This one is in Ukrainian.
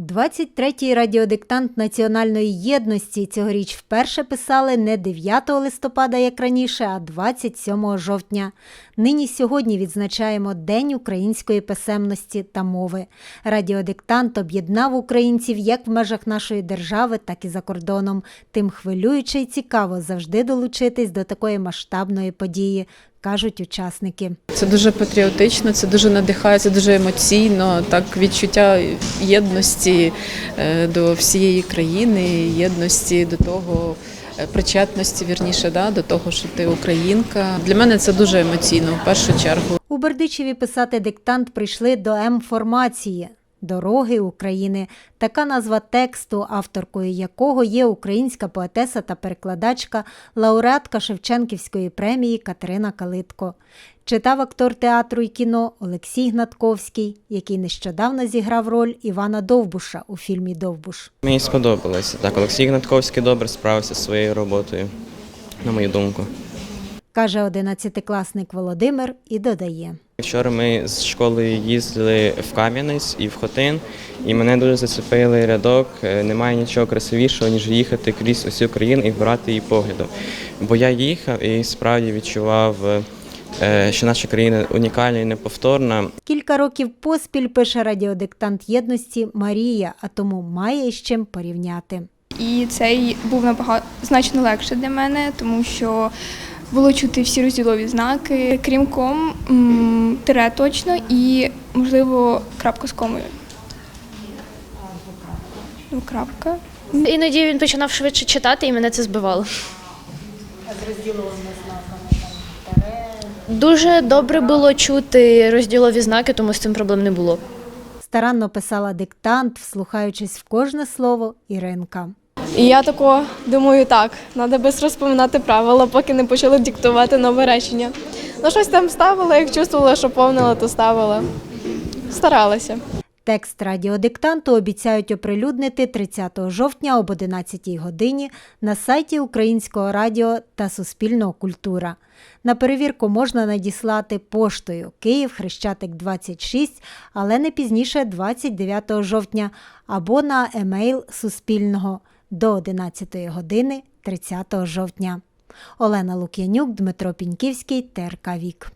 23-й радіодиктант національної єдності цьогоріч вперше писали не 9 листопада, як раніше, а 27 жовтня. Нині сьогодні відзначаємо День української писемності та мови. Радіодиктант об'єднав українців як в межах нашої держави, так і за кордоном. Тим хвилююче і цікаво завжди долучитись до такої масштабної події, кажуть учасники. Це дуже патріотично, це дуже надихає, це дуже емоційно. Так відчуття єдності е, до всієї країни, єдності до того. е, Причетності вірніше, да, до того, що ти українка. Для мене це дуже емоційно в першу чергу. У Бердичеві писати диктант прийшли до М-формації Дороги України. Така назва тексту, авторкою якого є українська поетеса та перекладачка, лауреатка Шевченківської премії Катерина Калитко. Читав актор театру і кіно Олексій Гнатковський, який нещодавно зіграв роль Івана Довбуша у фільмі Довбуш. Мені сподобалося. Так, Олексій Гнатковський добре справився зі своєю роботою, на мою думку. Каже одинадцятикласник Володимир і додає. Вчора ми з школою їздили в Кам'янець і в Хотин, і мене дуже зацепили рядок. е, Немає нічого красивішого, ніж їхати крізь усю країну і брати її поглядом. Бо я їхав і справді відчував, е, що наша країна унікальна і неповторна. Кілька років поспіль пише радіодиктант єдності Марія, а тому має із чим порівняти. І цей був набагато значно легше для мене, тому що було чути всі розділові знаки, крім ком, тире точно і, можливо, крапка з комою. Ну, крапка. Іноді він починав швидше читати, і мене це збивало. Дуже добре було чути розділові знаки, тому з цим проблем не було. Старанно писала диктант, вслухаючись в кожне слово Іринка. І я тако думаю, так, треба без розпоминати правила, поки не почали диктувати нове речення. Ну, щось там ставила, як чувствувала, що повнила, то ставила. Старалася. Текст радіодиктанту обіцяють оприлюднити 30 жовтня об 11 годині на сайті Українського радіо та Суспільного культура. На перевірку можна надіслати поштою Київ Хрещатик 26, але не пізніше 29 жовтня або на емейл Суспільного до 11 години 30 жовтня. Олена Лук'янюк, Дмитро Піньківський, ТРК Вік.